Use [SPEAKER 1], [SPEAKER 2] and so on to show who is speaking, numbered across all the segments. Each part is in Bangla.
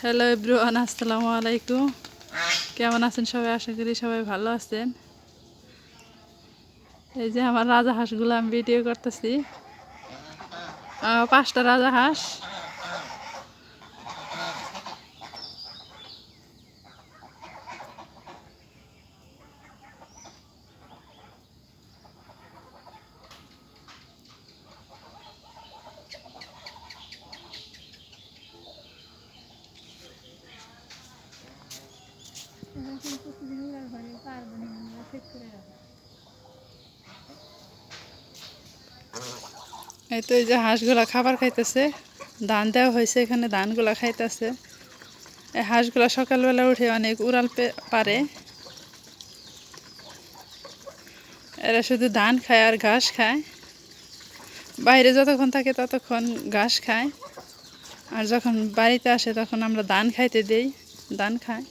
[SPEAKER 1] হ্যালো এভরিওয়ান আসসালামু আলাইকুম কেমন আছেন সবাই? আশা করি সবাই ভালো আছেন। এই যে আমার রাজা হাঁসগুলো আমি ভিডিও করতেছি। পাঁচটা রাজা হাঁস এই তো এই যে হাঁসগুলা খাবার খাইতেছে, ধান দেওয়া হয়েছে, এখানে ধানগুলা খাইতেছে। এই হাঁসগুলা সকালবেলা উঠে অনেক উড়াল পারে। এরা শুধু ধান খায় আর ঘাস খায়। বাইরে যতক্ষণ থাকে ততক্ষণ ঘাস খায়। আর যখন বাড়িতে আসে তখন আমরা ধান খাইতে দেই, ধান খায়।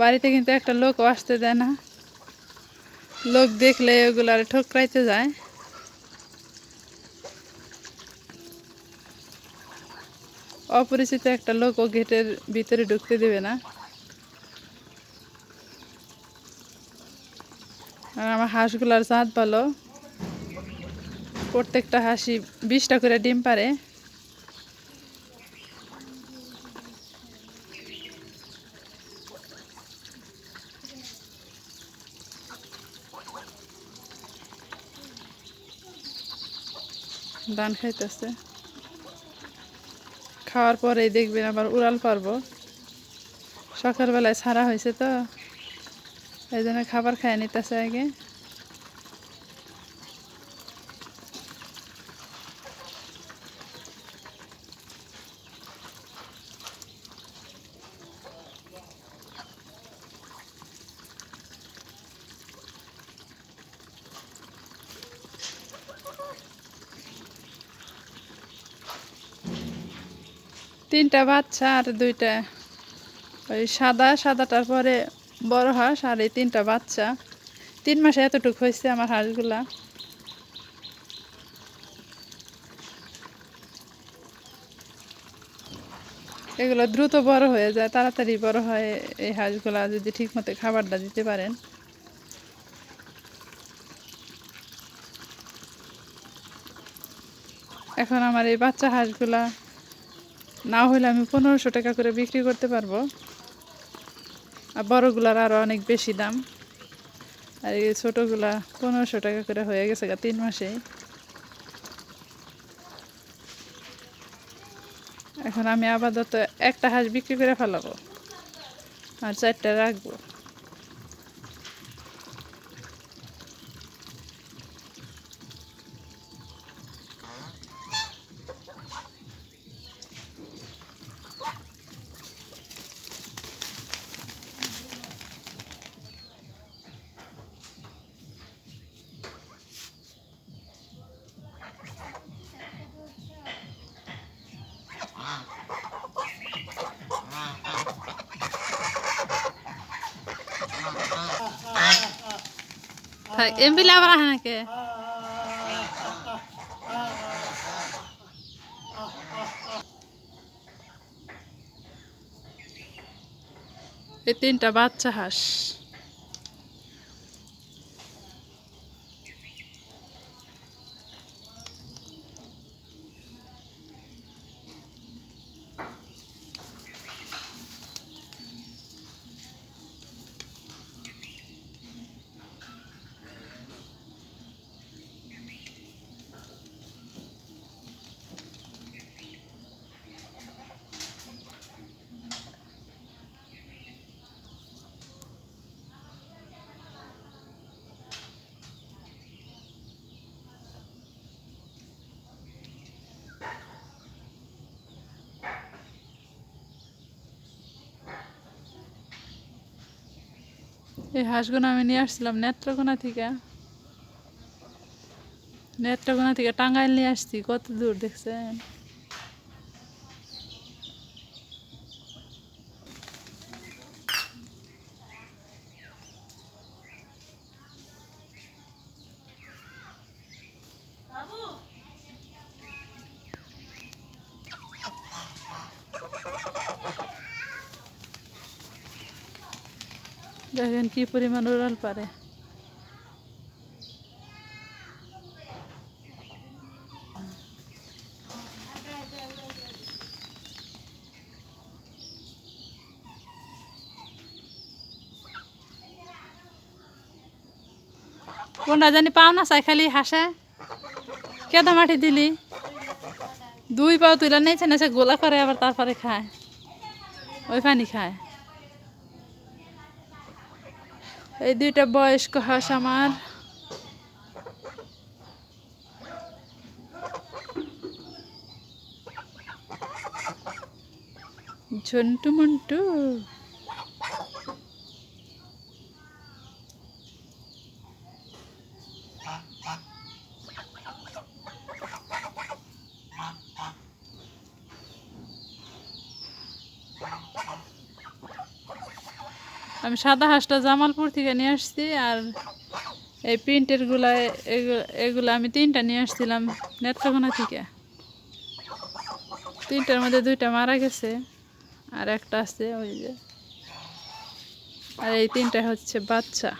[SPEAKER 1] বাড়িতে কিন্তু একটা লোকও আসতে দেয় না। লোক দেখলে ওগুলো আর ঠোকরাইতে যায়। অপরিচিত একটা লোক ও গেটের ভিতরে ঢুকতে দেবে না। আর আমার হাঁসগুলার জাত ভালো। প্রত্যেকটা হাসি বিশটা করে ডিম পারে ধান খাইতেছে। খাওয়ার পরেই দেখবেন আবার উড়াল পারব। সকালবেলায় ছাড়া হয়েছে তো, এই জন্য খাবার খাইয়ে নিতেছে আগে। তিনটা বাচ্চা আর দুইটা ওই সাদা, সাদাটার পরে বড় হাঁস আর এই তিনটা বাচ্চা। তিন মাসে এতটুকু হয়েছে আমার হাঁসগুলা। এগুলো দ্রুত বড় হয়ে যায়, তাড়াতাড়ি বড় হয় এই হাঁসগুলা, যদি ঠিক মতো খাবারটা দিতে পারেন। এখন আমার এই বাচ্চা হাঁসগুলা না হলে আমি পনেরোশো টাকা করে বিক্রি করতে পারব। আর বড়োগুলার আরও অনেক বেশি দাম। আর এই ছোটোগুলা পনেরোশো টাকা করে হয়ে গেছে গা তিন মাসে। এখন আমি আপাতত একটা হাঁস বিক্রি করে ফেলাবো। আর চারটা রাখব। এমবিলে আবার আহে নাকি? এই তিনটা বাচ্চা হাঁস। এই হাঁসগুলো আমি নিয়ে আসছিলাম নেত্রকোনা থেকে। নেত্রকোনা থেকে টাঙ্গাইল নিয়ে আসছি, কত দূর দেখছেন? দেখেন কি পরিমাণ উড়াল পারে। কোনটা জানি পাও না চাই, খালি হাসে। কেদা মাটি দিলি। দুই পাও তুলে নিয়েছে না সে গোলা করে, আবার তারপরে খায়। ওই পানি খায়। এই দুইটা বয়স্ক হাঁস আমার। ঝন্টু মন্টু। আমি সাদা হাঁসটা জামালপুর থেকে নিয়ে আসছি আর এই প্রিন্টেরগুলা এগু- এগুলো আমি তিনটা নিয়ে আসছিলাম নেত্রকোনা থেকে। তিনটার মধ্যে দুইটা মারা গেছে আর একটা আছে ওই যে। আর এই তিনটা হচ্ছে বাচ্চা।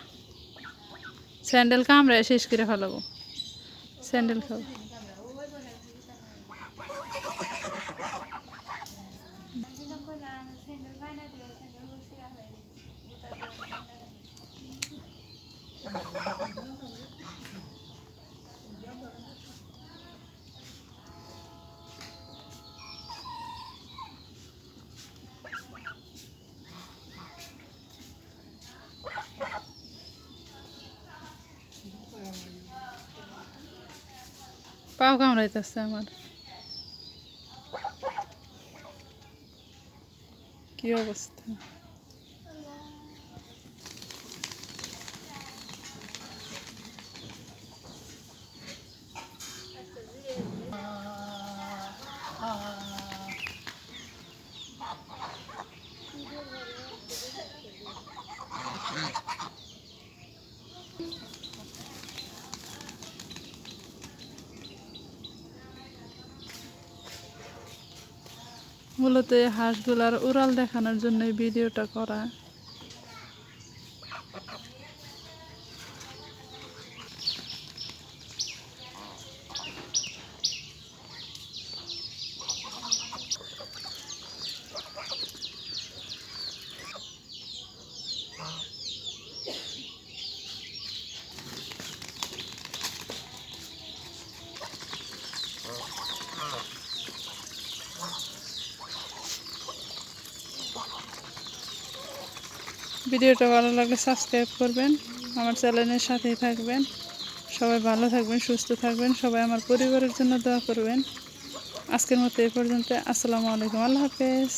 [SPEAKER 1] স্যান্ডেল কামড়ায় শেষ করে ফেলাবো। স্যান্ডেল খাব। পাও কামড়াইতেছে আমার কি অবস্থা মূলত এই হাঁসগুলার উড়াল দেখানোর জন্য ভিডিওটা করা। ভিডিওটা ভালো লাগলে সাবস্ক্রাইব করবেন, আমার চ্যানেলের সাথেই থাকবেন। সবাই ভালো থাকবেন, সুস্থ থাকবেন, সবাই আমার পরিবারের জন্য দোয়া করবেন। আজকের মতো এ পর্যন্ত, আসসালামু আলাইকুম, আল্লাহ হাফেজ।